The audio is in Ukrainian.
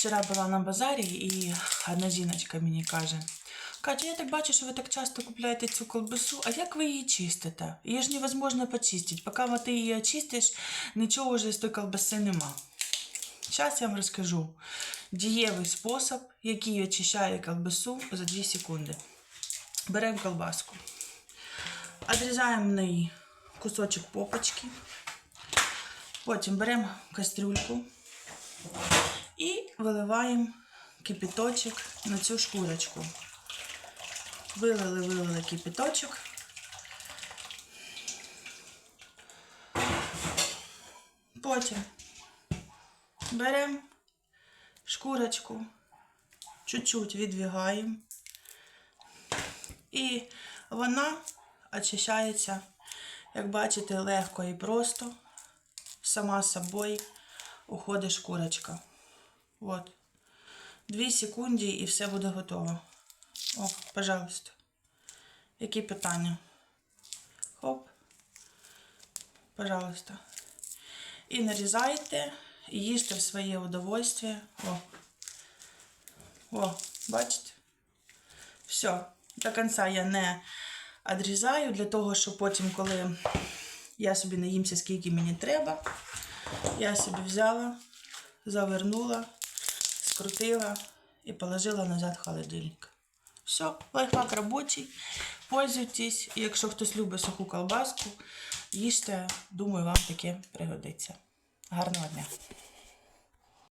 Вчора була на базарі і одна жіночка мені каже. Катя, я так бачу, що ви так часто купуєте цю колбасу, а як ви її чистите? Її ж невозможно почистити. Поки ти її очистиш, нічого вже з тої колбаси нема. Зараз я вам розкажу дієвий спосіб, який очищає колбасу за 2 секунди. Беремо колбаску, відрізаємо неї кусочок попочки, потім беремо кастрюльку виливаємо кипяточок на цю шкурочку. Вилили, вилили кипяточок. Потім беремо шкурочку, чуть-чуть відвігаємо. І вона очищається, як бачите, легко і просто. Сама собою уходить шкурочка. От. Дві секунди і все буде готово. О, пожалуйста. Які питання? Хоп. Пожалуйста. І нарізайте, і їжте в своє удовольствие. О. О, бачите? Все. До кінця я не відрізаю, для того, щоб потім, коли я собі наїмся, скільки мені треба, я собі взяла, завернула, скрутила і положила назад в холодильник. Все, лайфхак робочий. Пользуйтесь. І якщо хтось любить суху колбаску, їжте, думаю, вам таке пригодиться. Гарного дня!